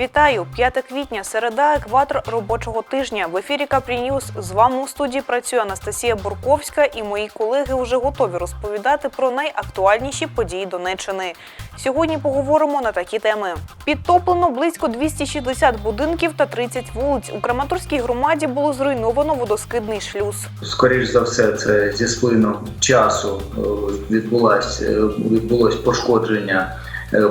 Вітаю! 5 квітня, середа, екватор робочого тижня. В ефірі Капрі Ньюз. З вами у студії працює Анастасія Бурковська і мої колеги вже готові розповідати про найактуальніші події Донеччини. Сьогодні поговоримо на такі теми: підтоплено близько 260 будинків та 30 вулиць. У Краматорській громаді було зруйновано водоскидний шлюз. Скоріш за все, це зі сплином часу е, відбулось, е, відбулось пошкодження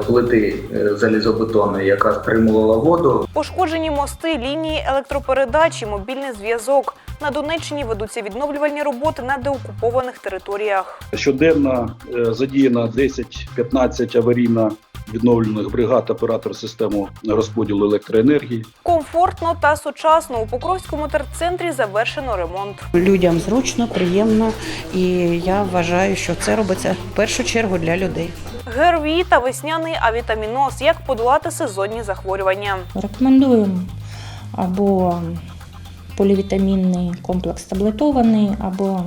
плити е, залізобетонної, яка стримувала воду. Пошкоджені мости, лінії електропередач і мобільний зв'язок. На Донеччині ведуться відновлювальні роботи на деокупованих територіях. Щоденно е, задіяно 10-15 аварійно відновлених бригад оператор системи розподілу електроенергії. Комфортно та сучасно у Покровському терцентрі завершено ремонт. Людям зручно, приємно, і я вважаю, що це робиться в першу чергу для людей. ГРВІ та весняний авітаміноз. Як подолати сезонні захворювання? Рекомендуємо або полівітамінний комплекс таблетований, або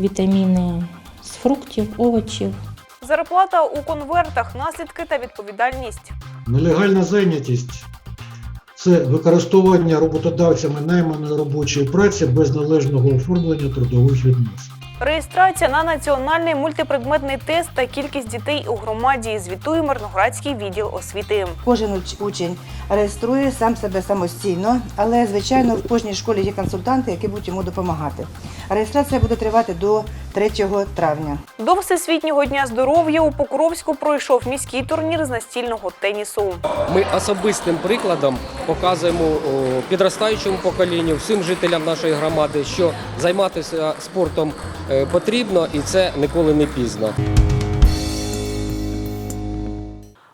вітаміни з фруктів, овочів. Зарплата у конвертах, наслідки та відповідальність. Нелегальна зайнятість це використовування роботодавцями найманої робочої праці без належного оформлення трудових відносин. Реєстрація на національний мультипредметний тест та кількість дітей у громаді. Звітує Мирноградський відділ освіти. Кожен учень реєструє сам себе самостійно, але звичайно в кожній школі є консультанти, які будуть йому допомагати. Реєстрація буде тривати до 3 травня. До Всесвітнього дня здоров'я у Покровську пройшов міський турнір з настільного тенісу. Ми особистим прикладом показуємо підростаючому поколінню, всім жителям нашої громади, що займатися спортом потрібно і це ніколи не пізно.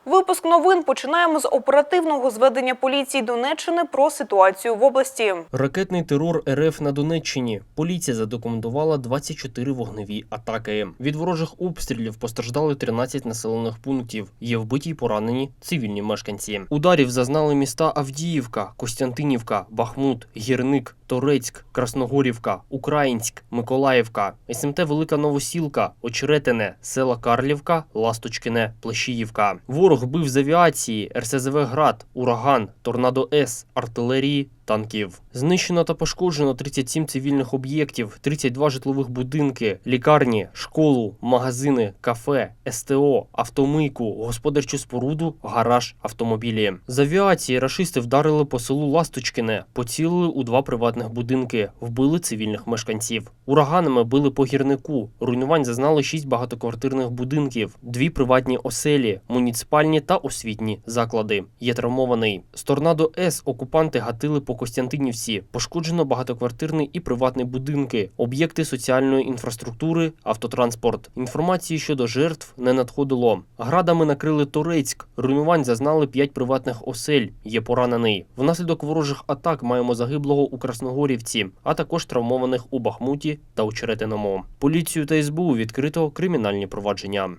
Випуск новин починаємо з оперативного зведення поліції Донеччини про ситуацію в області. Ракетний терор РФ на Донеччині. Поліція задокументувала 24 вогневі атаки. Від ворожих обстрілів постраждали 13 населених пунктів. Є вбиті й поранені цивільні мешканці. Ударів зазнали міста Авдіївка, Костянтинівка, Бахмут, Гірник, Торецьк, Красногорівка, Українськ, Миколаївка, СМТ Велика Новосілка, Очеретине, села Карлівка, Ласточкине, Плещіївка. Ворог бив з авіації, РСЗВ Град, Ураган, Торнадо С, артилерії, танків. Знищено та пошкоджено 37 цивільних об'єктів, 32 житлових будинки, лікарні, школу, магазини, кафе, СТО, автомийку, господарчу споруду, гараж, автомобілі. З авіації рашисти вдарили по селу Ласточкине, поцілили у два приватних будинки, вбили цивільних мешканців. Ураганами били по гірнику. Руйнувань зазнали шість багатоквартирних будинків, дві приватні оселі, муніципальні та освітні заклади. Є травмований. З торнадо С окупанти гатили по Костянтинівці. Пошкоджено багатоквартирний і приватний будинки, об'єкти соціальної інфраструктури, автотранспорт. Інформації щодо жертв не надходило. Градами накрили Торецьк. Руйнувань зазнали п'ять приватних осель. Є поранений. Внаслідок ворожих атак маємо загиблого у Красногорівці, а також травмованих у Бахмуті та у Черетиному. Поліцію та СБУ відкрито кримінальні провадження.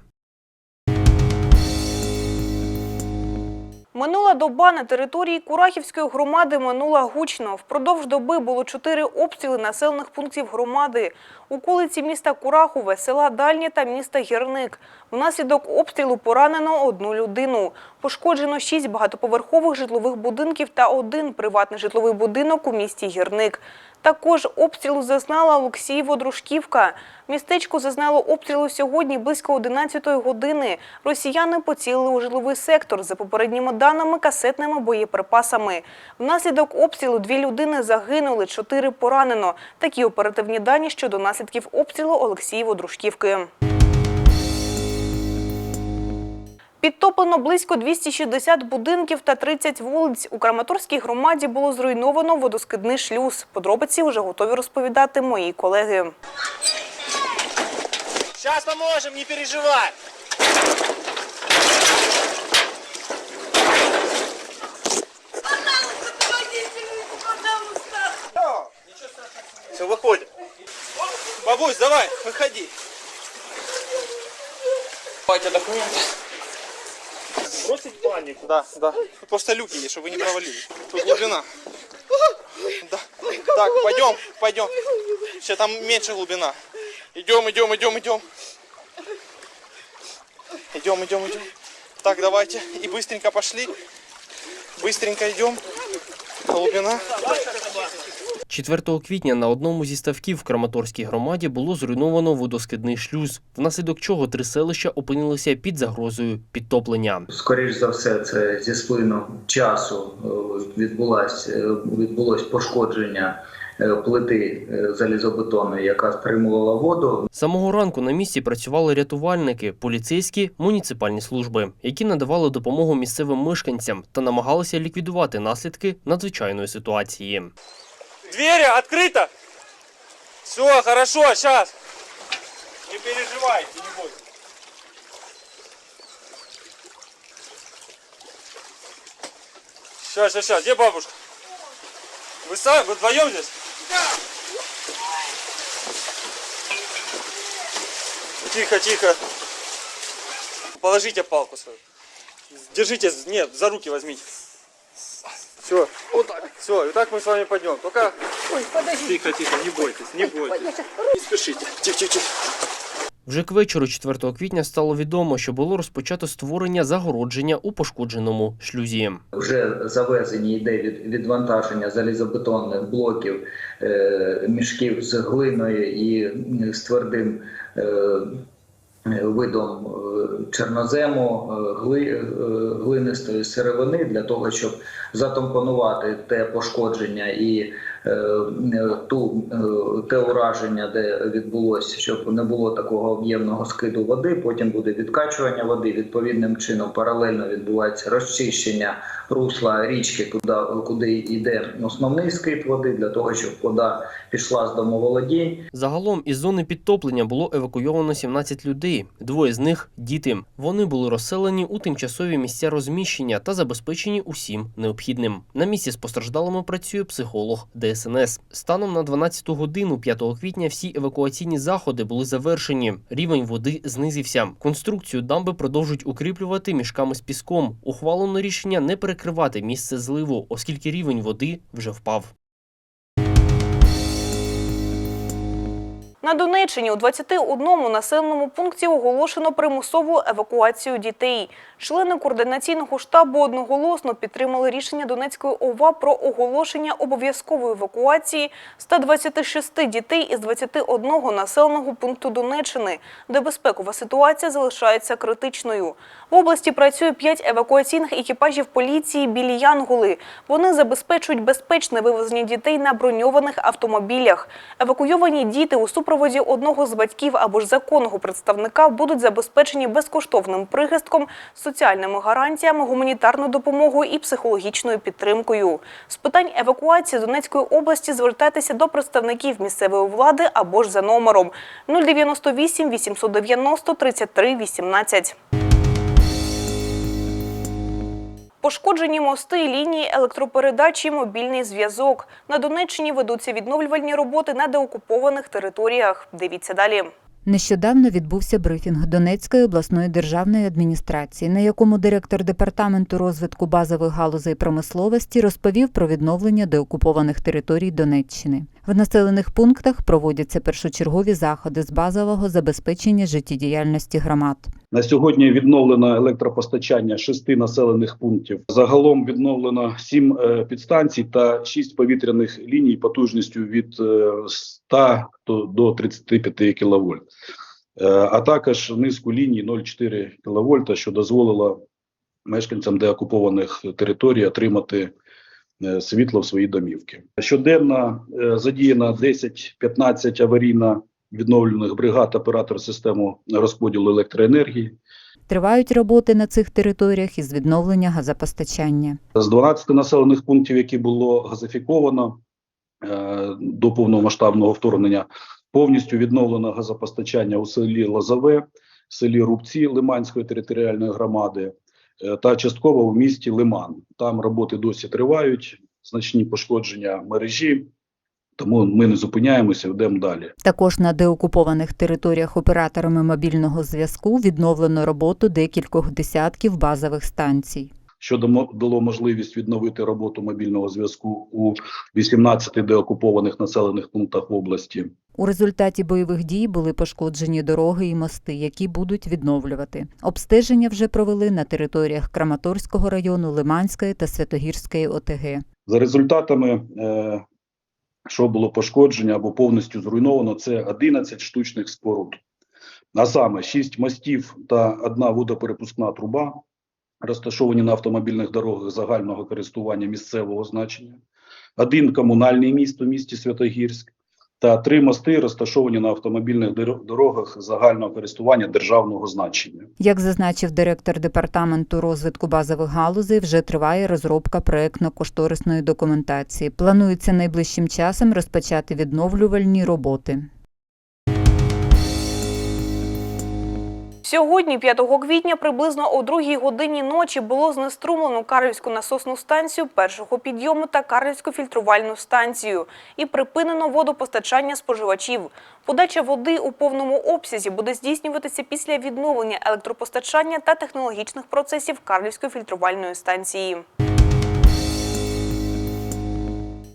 Минула доба на території Курахівської громади минула гучно. Впродовж доби було чотири обстріли населених пунктів громади. Околиці міста Курахове, села Дальнє та міста Гірник. Внаслідок обстрілу поранено одну людину. Пошкоджено шість багатоповерхових житлових будинків та один приватний житловий будинок у місті Гірник. Також обстрілу зазнала Олексієво-Дружківка. Містечко зазнало обстрілу сьогодні близько 11 години. Росіяни поцілили у жиловий сектор за попередніми даними касетними боєприпасами. Внаслідок обстрілу дві людини загинули, чотири поранено. Такі оперативні дані щодо наслідків обстрілу Олексієво-Дружківки. Підтоплено близько 260 будинків та 30 вулиць. У Краматорській громаді було зруйновано водоскидний шлюз. Подробиці вже готові розповідати мої колеги. Сейчас поможем, не переживай. Все, выходим. Бабусь, давай, выходи. Давайте документы. Бросить панику. Да, да. Тут просто люки есть, чтобы вы не провалились. Тут глубина. Да. Так, пойдем, пойдем. Сейчас там меньше глубина. Идем, идем, идем, идем. Идем, идем, идем. Так, давайте. И быстренько пошли. Быстренько идем. Глубина. 4 квітня на одному зі ставків в Краматорській громаді було зруйновано водоскидний шлюз, внаслідок чого три селища опинилися під загрозою підтоплення. Скоріш за все, це зі сплином часу е, відбулось, е, відбулось пошкодження е, плити залізобетонної, яка стримувала воду. Самого ранку на місці працювали рятувальники, поліцейські, муніципальні служби, які надавали допомогу місцевим мешканцям та намагалися ліквідувати наслідки надзвичайної ситуації. Двери открыто. Все, хорошо, сейчас. Не переживайте, не бойтесь. Сейчас, сейчас, сейчас. Где бабушка? Вы сами, вы вдвоем здесь? Тихо, тихо. Положите палку свою. Держите, нет, за руки возьмите. Все, вот так. Все, и так мы с вами пойдем. Только... Тихо, тихо, не бойтесь, не бойтесь. Не спешите. Тихо, тихо, тихо. Вже к вечору 4 квітня стало відомо, що було розпочато створення загородження у пошкодженому шлюзі. Вже завезені йде від відвантаження залізобетонних блоків, е, мішків з глиною і з твердим е, видом е, чорнозему, е, гли, е, глинистої сировини для того, щоб затомпонувати те пошкодження і е, е, ту е, те ураження, де відбулося, щоб не було такого об'ємного скиду води. Потім буде відкачування води. Відповідним чином паралельно відбувається розчищення русла річки, куди, куди йде основний скид води, для того, щоб вода пішла з домоволодінь. Загалом із зони підтоплення було евакуйовано 17 людей. Двоє з них діти. Вони були розселені у тимчасові місця розміщення та забезпечені усім необхідним. На місці з постраждалими працює психолог ДСНС. Станом на 12 годину 5 квітня всі евакуаційні заходи були завершені. Рівень води знизився. Конструкцію дамби продовжують укріплювати мішками з піском. Ухвалено рішення не перекривати місце зливу, оскільки рівень води вже впав. На Донеччині у 21 населеному пункті оголошено примусову евакуацію дітей. Члени координаційного штабу одноголосно підтримали рішення Донецької ОВА про оголошення обов'язкової евакуації 126 дітей із 21 населеного пункту Донеччини, де безпекова ситуація залишається критичною. В області працює 5 евакуаційних екіпажів поліції «Білі Янголи». Вони забезпечують безпечне вивезення дітей на броньованих автомобілях. Евакуйовані діти у супроводі одного з батьків або ж законного представника будуть забезпечені безкоштовним прихистком, соціальними гарантіями, гуманітарною допомогою і психологічною підтримкою. З питань евакуації Донецької області звертайтеся до представників місцевої влади або ж за номером 098 890 33 18. Пошкоджені мости, лінії електропередачі, мобільний зв'язок. На Донеччині ведуться відновлювальні роботи на деокупованих територіях. Дивіться далі. Нещодавно відбувся брифінг Донецької обласної державної адміністрації, на якому директор департаменту розвитку базових галузей промисловості розповів про відновлення деокупованих територій Донеччини. В населених пунктах проводяться першочергові заходи з базового забезпечення життєдіяльності громад. На сьогодні відновлено електропостачання шести населених пунктів. Загалом відновлено сім е, підстанцій та шість повітряних ліній потужністю від е, 100 до, до 35 кВт. Е, а також низку ліній 0,4 кВт, що дозволило мешканцям деокупованих територій отримати е, світло в свої домівки. Щоденно е, задіяно 10-15 аварійно відновлених бригад оператор систему розподілу електроенергії. Тривають роботи на цих територіях із відновлення газопостачання. З 12 населених пунктів, які було газифіковано е, до повномасштабного вторгнення, повністю відновлено газопостачання у селі Лозове, селі Рубці Лиманської територіальної громади е, та частково у місті Лиман. Там роботи досі тривають, значні пошкодження мережі, тому ми не зупиняємося, йдемо далі. Також на деокупованих територіях операторами мобільного зв'язку відновлено роботу декількох десятків базових станцій. що дало можливість відновити роботу мобільного зв'язку у 18 деокупованих населених пунктах області. У результаті бойових дій були пошкоджені дороги і мости, які будуть відновлювати. Обстеження вже провели на територіях Краматорського району, Лиманської та Святогірської ОТГ. За результатами, е, що було пошкодження або повністю зруйновано, це 11 штучних споруд. А саме 6 мостів та одна водоперепускна труба, розташовані на автомобільних дорогах загального користування місцевого значення, один комунальний міст у місті Святогірськ та три мости, розташовані на автомобільних дорогах загального користування державного значення. Як зазначив директор департаменту розвитку базових галузей, вже триває розробка проектно-кошторисної документації. Планується найближчим часом розпочати відновлювальні роботи. Сьогодні, 5 квітня, приблизно о 2 годині ночі було знеструмлено Карлівську насосну станцію першого підйому та Карлівську фільтрувальну станцію і припинено водопостачання споживачів. Подача води у повному обсязі буде здійснюватися після відновлення електропостачання та технологічних процесів Карлівської фільтрувальної станції.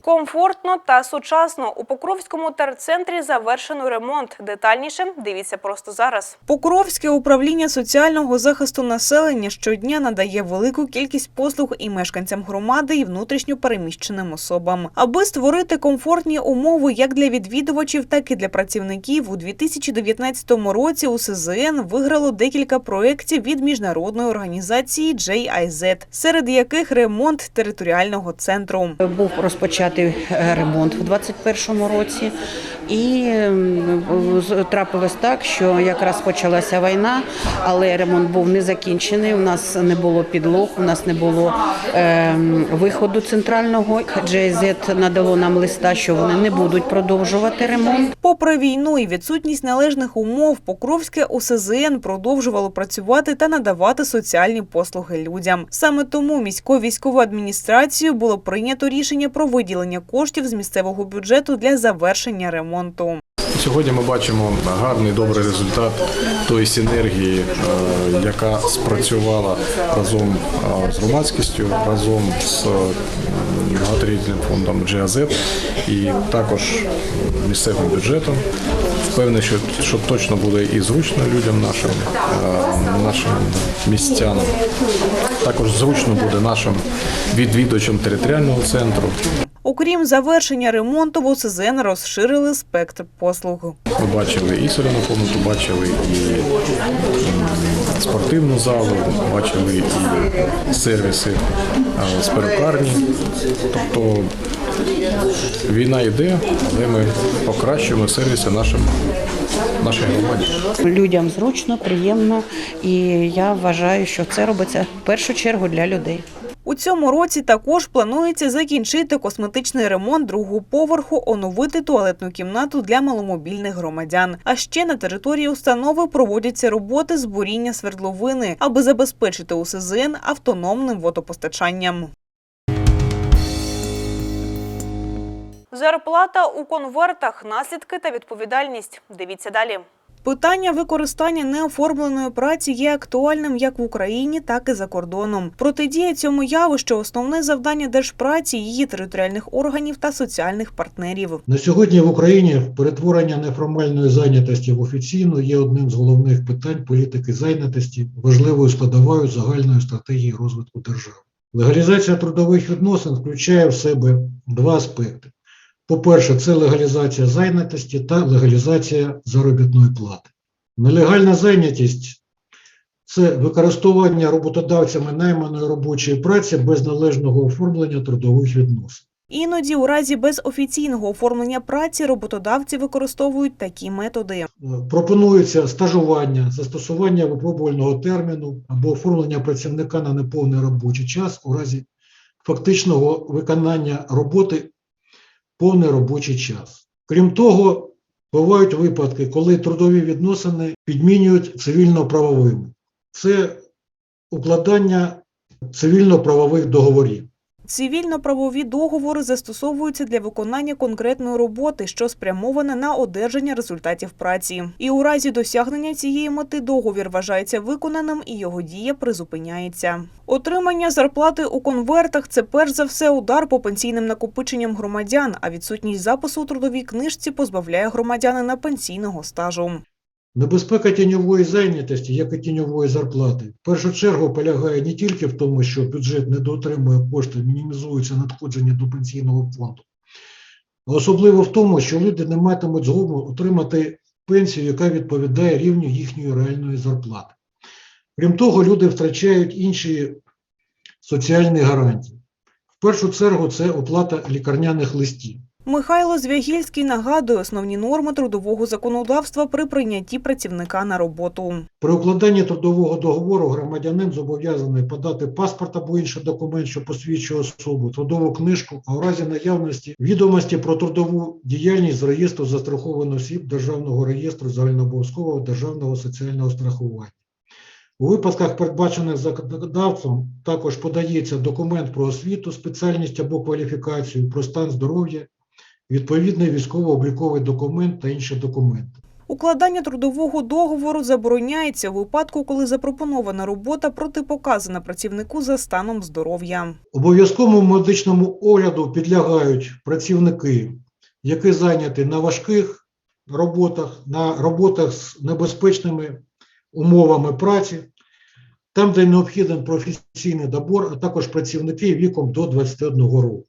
Комфортно та сучасно у Покровському терцентрі завершено ремонт. Детальніше дивіться просто зараз. Покровське управління соціального захисту населення щодня надає велику кількість послуг і мешканцям громади, і внутрішньо переміщеним особам. Аби створити комфортні умови як для відвідувачів, так і для працівників. У 2019 році у СЗН виграло декілька проєктів від міжнародної організації JIZ, серед яких ремонт територіального центру. Був розпочатий е, ремонт в 2021 році, і трапилось так, що якраз почалася війна, але ремонт був не закінчений. У нас не було підлог, у нас не було е, виходу центрального. GIZ надало нам листа, що вони не будуть продовжувати ремонт. Попри війну і відсутність належних умов, Покровське УСЗН продовжувало працювати та надавати соціальні послуги людям. Саме тому міською військовою адміністрацією було прийнято рішення про виділення коштів з місцевого бюджету для завершення ремонту. Сьогодні ми бачимо гарний добрий результат тої синергії, е, яка спрацювала разом е, з громадськістю, разом з е, фондом GAZ і також місцевим бюджетом. Впевнений, що, що точно буде і зручно людям нашим, е, нашим містянам. Також зручно буде нашим відвідувачам територіального центру. Окрім завершення ремонту, в ОСЗН розширили спектр послуг. Ми бачили і соляну комнату, бачили і спортивну залу, бачили і сервіси з перукарні. Тобто війна йде, але ми покращуємо сервіси нашим, нашій. Людям зручно, приємно, і я вважаю, що це робиться в першу чергу для людей. У цьому році також планується закінчити косметичний ремонт другого поверху, оновити туалетну кімнату для маломобільних громадян. А ще на території установи проводяться роботи з буріння свердловини, аби забезпечити УСЗН автономним водопостачанням. Зарплата у конвертах, наслідки та відповідальність. Дивіться далі. Питання використання неоформленої праці є актуальним як в Україні, так і за кордоном. Протидія цьому явищу – основне завдання держпраці, її територіальних органів та соціальних партнерів. На сьогодні в Україні перетворення неформальної зайнятості в офіційну є одним з головних питань політики зайнятості, важливою складовою загальної стратегії розвитку держави. Легалізація трудових відносин включає в себе два аспекти. По-перше, це легалізація зайнятості та легалізація заробітної плати. Нелегальна зайнятість це використовування роботодавцями найманої робочої праці без належного оформлення трудових відносин. Іноді у разі без офіційного оформлення праці роботодавці використовують такі методи. Е, Пропонується стажування, застосування випробувального терміну або оформлення працівника на неповний робочий час у разі фактичного виконання роботи повний робочий час. Крім того, бувають випадки, коли трудові відносини підмінюють цивільно-правовими. Це укладання цивільно-правових договорів. Цивільно-правові договори застосовуються для виконання конкретної роботи, що спрямована на одержання результатів праці. І у разі досягнення цієї мети договір вважається виконаним і його дія призупиняється. Отримання зарплати у конвертах це перш за все удар по пенсійним накопиченням громадян, а відсутність запису у трудовій книжці позбавляє громадянина пенсійного стажу. Небезпека тіньової зайнятості, як і тіньової зарплати, в першу чергу полягає не тільки в тому, що бюджет недоотримує кошти, мінімізуються надходження до пенсійного фонду, а особливо в тому, що люди не матимуть згоду отримати пенсію, яка відповідає рівню їхньої реальної зарплати. Крім того, люди втрачають інші соціальні гарантії. В першу чергу це оплата лікарняних листів. Михайло Звягільський нагадує основні норми трудового законодавства при прийнятті працівника на роботу. При укладанні трудового договору громадянин зобов'язаний подати паспорт або інший документ, що посвідчує особу, трудову книжку, а у разі наявності відомості про трудову діяльність з реєстру застрахованих осіб Державного реєстру загальнообов'язкового державного соціального страхування. У випадках, передбачених законодавцем, також подається документ про освіту, спеціальність або кваліфікацію, про стан здоров'я, відповідний військово-обліковий документ та інші документи. Укладання трудового договору забороняється у випадку, коли запропонована робота протипоказана працівнику за станом здоров'я. Обов'язковому медичному огляду підлягають працівники, які зайняті на важких роботах, на роботах з небезпечними умовами праці, там, де необхідний професійний добор, а також працівники віком до 21 року.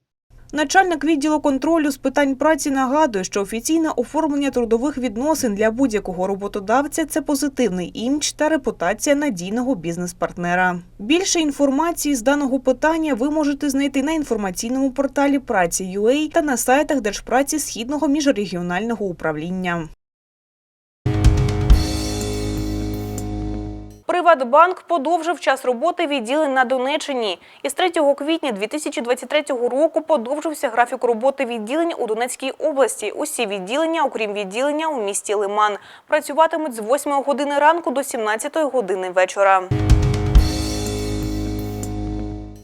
Начальник відділу контролю з питань праці нагадує, що офіційне оформлення трудових відносин для будь-якого роботодавця це позитивний імідж та репутація надійного бізнес-партнера. Більше інформації з даного питання ви можете знайти на інформаційному порталі праці UA та на сайтах Держпраці Східного міжрегіонального управління. Приватбанк подовжив час роботи відділень на Донеччині. Із 3 квітня 2023 року подовжився графік роботи відділень у Донецькій області. Усі відділення, окрім відділення у місті Лиман, працюватимуть з 8 години ранку до 17 години вечора.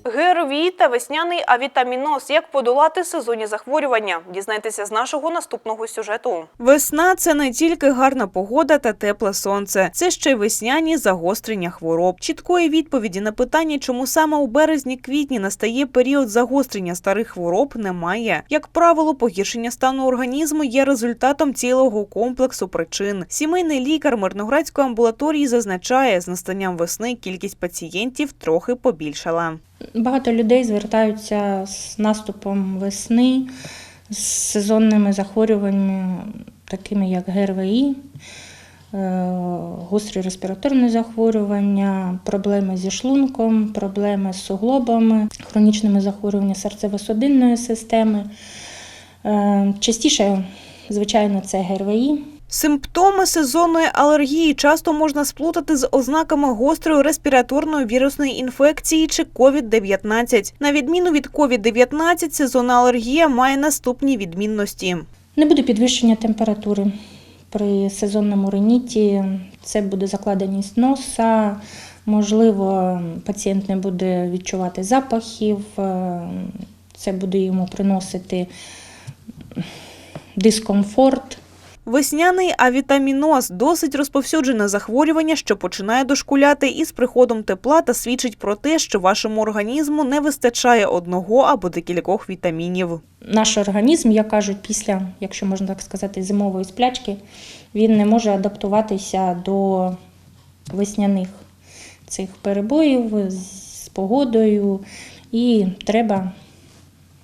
ГРВІ та весняний авітаміноз. Як подолати сезонні захворювання? Дізнайтеся з нашого наступного сюжету. Весна це не тільки гарна погода та тепле сонце, це ще й весняні загострення хвороб. Чіткої відповіді на питання, чому саме у березні-квітні настає період загострення старих хвороб, немає. Як правило, погіршення стану організму є результатом цілого комплексу причин. Сімейний лікар Мирноградської амбулаторії зазначає, з настанням весни кількість пацієнтів трохи побільшала. Багато людей звертаються з наступом весни, з сезонними захворюваннями, такими як ГРВІ, е, гострі респіраторні захворювання, проблеми зі шлунком, проблеми з суглобами, хронічними захворюваннями серцево-судинної системи. Е, Частіше, звичайно, це ГРВІ. Симптоми сезонної алергії часто можна сплутати з ознаками гострої респіраторної вірусної інфекції чи COVID-19. На відміну від COVID-19, сезонна алергія має наступні відмінності. Не буде підвищення температури при сезонному риніті. Це буде закладеність носа. Можливо, пацієнт не буде відчувати запахів, е, це буде йому приносити дискомфорт. Весняний авітаміноз – досить розповсюджене захворювання, що починає дошкуляти із приходом тепла та свідчить про те, що вашому організму не вистачає одного або декількох вітамінів. Наш організм, як кажуть, після, якщо можна так сказати, зимової сплячки, він не може адаптуватися до весняних цих перебоїв з погодою, і треба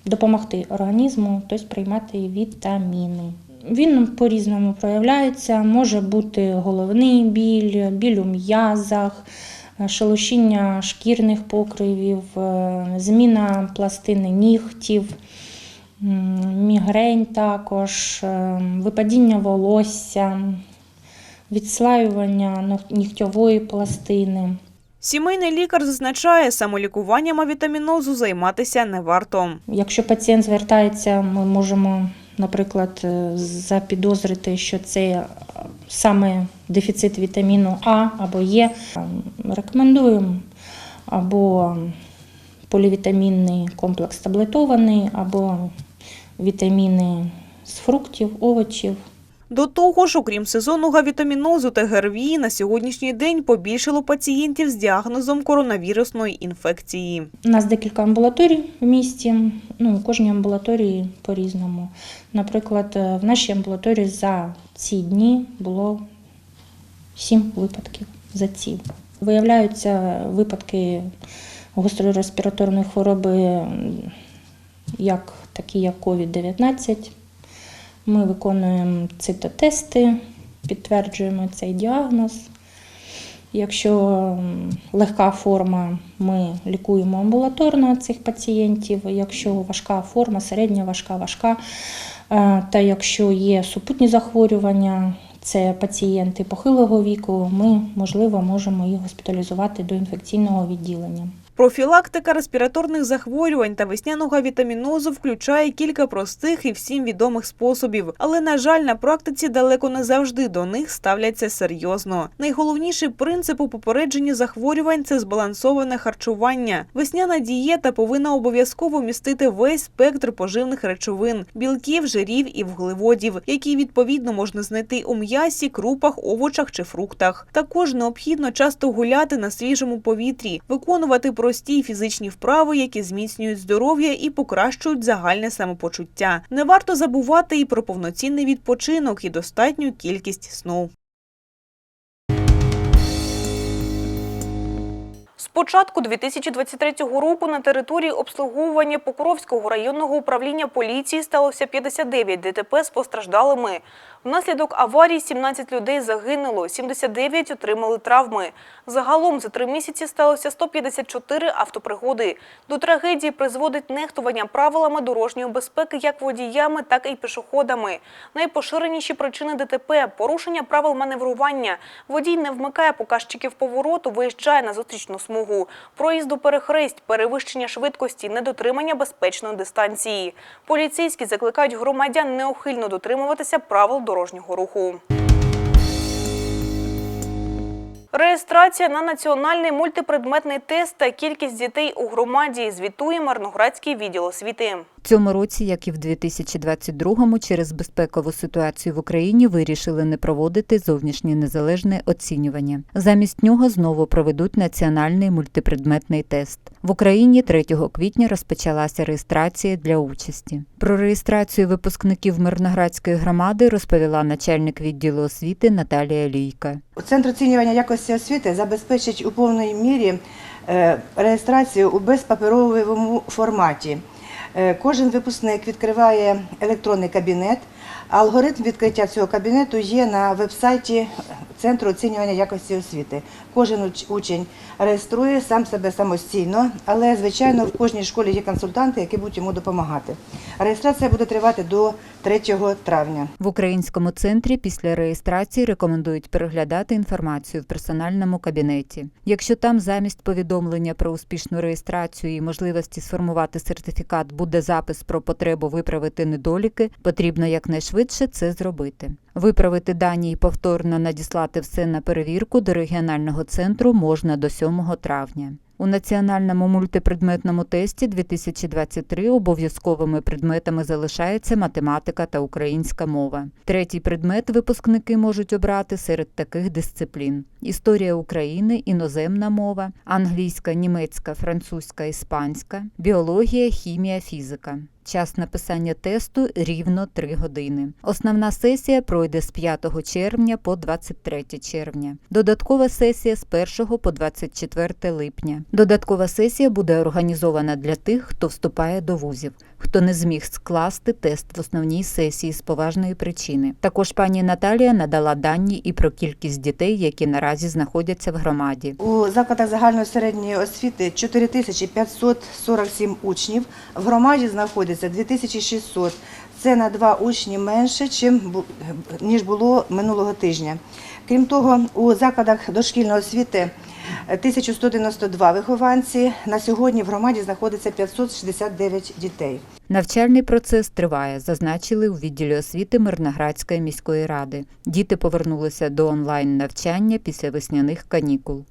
допомогти організму, тобто приймати вітаміни. Він по-різному проявляється, може бути головний біль, біль у м'язах, шелушіння шкірних покривів, е, зміна пластини нігтів, мігрень також, е, випадіння волосся, відслаювання нігтьової пластини. Сімейний лікар зазначає, самолікуванням авітамінозу займатися не варто. Якщо пацієнт звертається, ми можемо, наприклад, е, запідозрити, що це е, саме дефіцит вітаміну А або Е. Рекомендуємо або полівітамінний комплекс таблетований або вітаміни з фруктів, овочів. До того ж, окрім сезонного вітамінозу та ГРВІ, на сьогоднішній день побільшало пацієнтів з діагнозом коронавірусної інфекції. У нас декілька амбулаторій в місті. Ну, кожній амбулаторії по-різному. Наприклад, е, в нашій амбулаторії за ці дні було сім випадків за ці. Виявляються випадки гострої респіраторної хвороби, як такі як COVID-19. Ми виконуємо цитотести, підтверджуємо цей діагноз. Якщо легка форма, ми лікуємо амбулаторно цих пацієнтів. Якщо важка форма, середня важка, важка. Е, Та якщо є супутні захворювання, це пацієнти похилого віку, ми, можливо, можемо їх госпіталізувати до інфекційного відділення. Профілактика респіраторних захворювань та весняного вітамінозу включає кілька простих і всім відомих способів, але на жаль, на практиці далеко не завжди до них ставляться серйозно. Найголовніший принцип у попередженні захворювань це збалансоване харчування. Весняна дієта повинна обов'язково містити весь спектр поживних речовин, білків, жирів і вуглеводів, які відповідно можна знайти у м'ясі, крупах, овочах чи фруктах. Також необхідно часто гуляти на свіжому повітрі, виконувати прості фізичні вправи, які зміцнюють здоров'я і покращують загальне самопочуття. Не варто забувати і про повноцінний відпочинок і достатню кількість сну. З початку 2023 року на території обслуговування Покровського районного управління поліції сталося 59 ДТП з постраждалими. Внаслідок аварії 17 людей загинуло, 79 отримали травми. Загалом за три місяці сталося 154 автопригоди. До трагедії призводить нехтування правилами дорожньої безпеки як водіями, так і пішоходами. Найпоширеніші причини ДТП – порушення правил маневрування. Водій не вмикає показчиків повороту, виїжджає на зустрічну смугу. Проїзду перехресть, перевищення швидкості, недотримання безпечної дистанції. Поліцейські закликають громадян неухильно дотримуватися правил дорожнього руху. Реєстрація на національний мультипредметний тест та кількість дітей у громаді звітує Марноградський відділ освіти. Цьому році, як і в 2022-му, через безпекову ситуацію в Україні вирішили не проводити зовнішнє незалежне оцінювання. Замість нього знову проведуть національний мультипредметний тест. В Україні 3 квітня розпочалася реєстрація для участі. Про реєстрацію випускників Мирноградської громади розповіла начальник відділу освіти Наталія Лійка. Центр оцінювання якості освіти забезпечить у повній мірі е, реєстрацію у безпаперовому форматі. Е, Кожен випускник відкриває електронний кабінет. Алгоритм відкриття цього кабінету є на веб-сайті Центру оцінювання якості освіти. Кожен учень реєструє сам себе самостійно, але звичайно в кожній школі є консультанти, які будуть йому допомагати. Реєстрація буде тривати до 3 травня. В українському центрі після реєстрації рекомендують переглядати інформацію в персональному кабінеті. Якщо там замість повідомлення про успішну реєстрацію і можливості сформувати сертифікат буде запис про потребу виправити недоліки, потрібно якнайшвидше це зробити. Виправити дані і повторно надіслати все на перевірку до регіонального центру можна до 7 травня. У національному мультипредметному тесті 2023 обов'язковими предметами залишається математика та українська мова. Третій предмет випускники можуть обрати серед таких дисциплін: історія України, іноземна мова, англійська, німецька, французька, іспанська, біологія, хімія, фізика. Час написання тесту рівно 3 години. Основна сесія пройде з 5 червня по 23 червня. Додаткова сесія з 1 по 24 липня. Додаткова сесія буде організована для тих, хто вступає до вузів, хто не зміг скласти тест в основній сесії з поважної причини. Також пані Наталія надала дані і про кількість дітей, які наразі знаходяться в громаді. У закладах загальної середньої освіти 4547 учнів. В громаді знаходиться 2600. Це на два учні менше, ніж було минулого тижня. Крім того, у закладах дошкільної освіти 1192 вихованці. На сьогодні в громаді знаходиться 569 дітей. Навчальний процес триває, зазначили у відділі освіти Мирноградської міської ради. Діти повернулися до онлайн навчання після весняних канікул.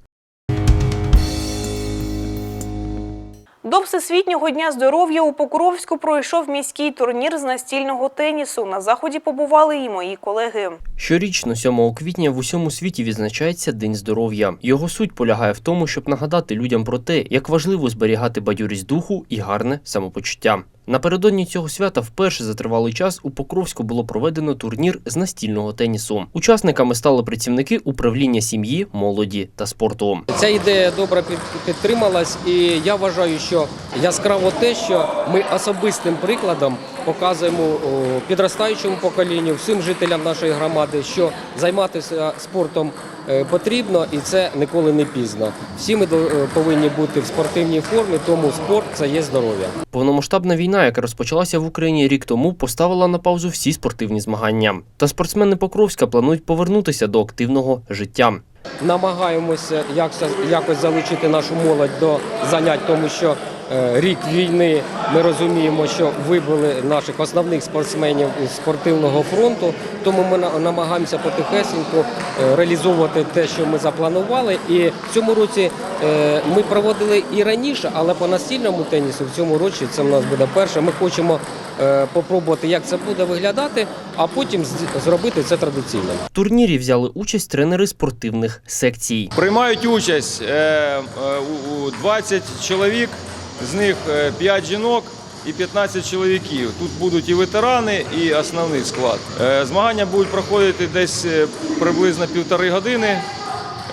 До Всесвітнього дня здоров'я у Покровську пройшов міський турнір з настільного тенісу. На заході побували і мої колеги. Щорічно, 7 квітня, в усьому світі відзначається День здоров'я. Його суть полягає в тому, щоб нагадати людям про те, як важливо зберігати бадьорість духу і гарне самопочуття. Напередодні цього свята вперше за тривалий час у Покровську було проведено турнір з настільного тенісу. Учасниками стали працівники управління сім'ї, молоді та спорту. Ця ідея добре підтрималась, і я вважаю, що яскраво те, що ми особистим прикладом показуємо підростаючому поколінню, всім жителям нашої громади, що займатися спортом е, потрібно, і це ніколи не пізно. Всі ми е, повинні бути в спортивній формі, тому спорт це є здоров'я. Повномасштабна війна, яка розпочалася в Україні рік тому, поставила на паузу всі спортивні змагання. Та спортсмени Покровська планують повернутися до активного життя. намагаємося якось, залучити нашу молодь до занять, тому що рік війни ми розуміємо, що вибили наших основних спортсменів із спортивного фронту. Тому ми на- намагаємося потихесеньку е, реалізовувати те, що ми запланували. І в цьому році е, ми проводили і раніше, але по настільному тенісу в цьому році це в нас буде перше. Ми хочемо е, попробувати, як це буде виглядати, а потім з- зробити це традиційно. В турнірі взяли участь тренери спортивних секцій. Приймають участь е, е, у- у 20 чоловік, з них е, 5 жінок і 15 чоловіків. Тут будуть і ветерани, і основний склад. Е, Змагання будуть проходити десь е, приблизно півтори години.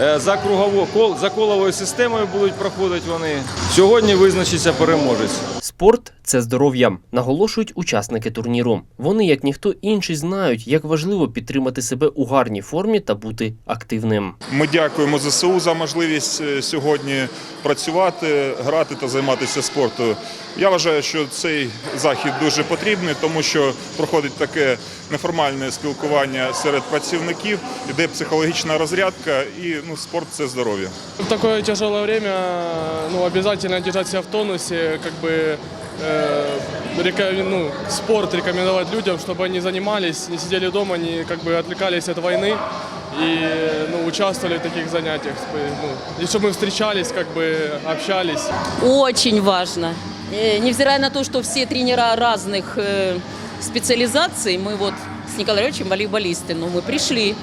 Е, За кругово за коловою системою будуть проходити вони. Сьогодні визначиться переможець. Спорт це здоров'я, наголошують учасники турніру. Вони, як ніхто інший, знають, як важливо підтримати себе у гарній формі та бути активним. Ми дякуємо ЗСУ за можливість е, сьогодні працювати, грати та займатися спортом. Я вважаю, що цей захід дуже потрібний, тому що проходить таке неформальне спілкування серед працівників, іде психологічна розрядка і ну, спорт це здоров'я. В такое тяжелое время ну, обязательно держать себя в тонусе, как бы э, река- ну, спорт рекомендовать людям, чтобы они занимались, не сидели дома, не как бы отвлекались от войны и ну, участвовали в таких занятиях. Ну, и чтобы мы встречались, как бы общались. Очень важно. Э, Невзирая на то, что все тренера разных э, специализаций, мы вот с Николаем Ильичем волейболисты, но мы пришли.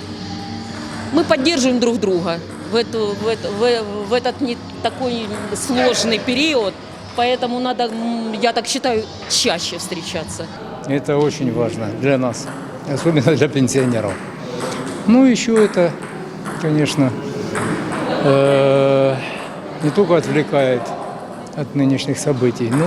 Мы поддерживаем друг друга в, эту, в, это- в- в этот не такой сложный период, Поэтому надо, я так считаю, чаще встречаться. Это очень важно для нас, особенно для пенсионеров. Ну, еще это, конечно, э, не только отвлекает от нынешних событий, но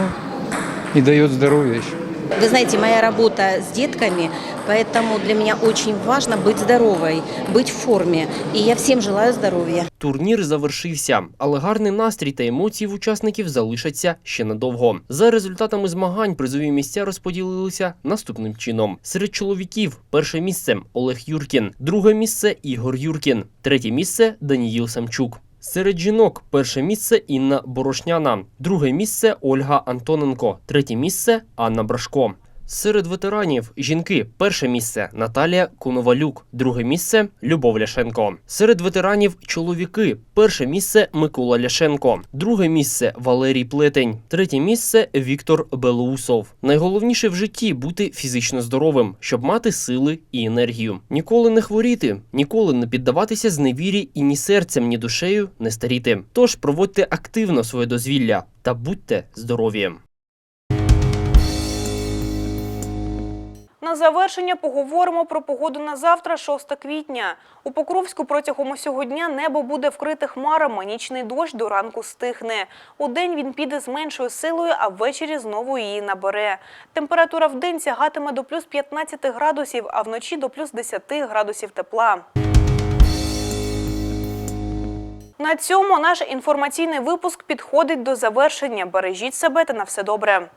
и дает здоровье еще. Вы знаете, моя работа с детками, поэтому для меня очень важно быть здоровой, быть в форме. И я всем желаю здоровья. Турнір завершився, але гарний настрій та емоції в учасників залишаться ще надовго. За результатами змагань призові місця розподілилися наступним чином: серед чоловіків перше місце Олег Юркін, друге місце Ігор Юркін, третє місце Даніїл Самчук. Серед жінок перше місце Інна Борошняна, друге місце Ольга Антоненко, третє місце Анна Брашко. Серед ветеранів жінки перше місце Наталія Куновалюк, друге місце Любов Ляшенко. Серед ветеранів чоловіки перше місце Микола Ляшенко, друге місце Валерій Плетень, третє місце Віктор Белоусов. Найголовніше в житті бути фізично здоровим, щоб мати сили і енергію. Ніколи не хворіти, ніколи не піддаватися зневірі і ні серцем, ні душею не старіти. Тож проводьте активно своє дозвілля та будьте здорові. На завершення поговоримо про погоду на завтра, 6 квітня. У Покровську протягом усього дня небо буде вкрите хмарами, нічний дощ до ранку стихне. У день він піде з меншою силою, а ввечері знову її набере. Температура в день сягатиме до плюс 15 градусів, а вночі до плюс 10 градусів тепла. На цьому наш інформаційний випуск підходить до завершення. Бережіть себе та на все добре.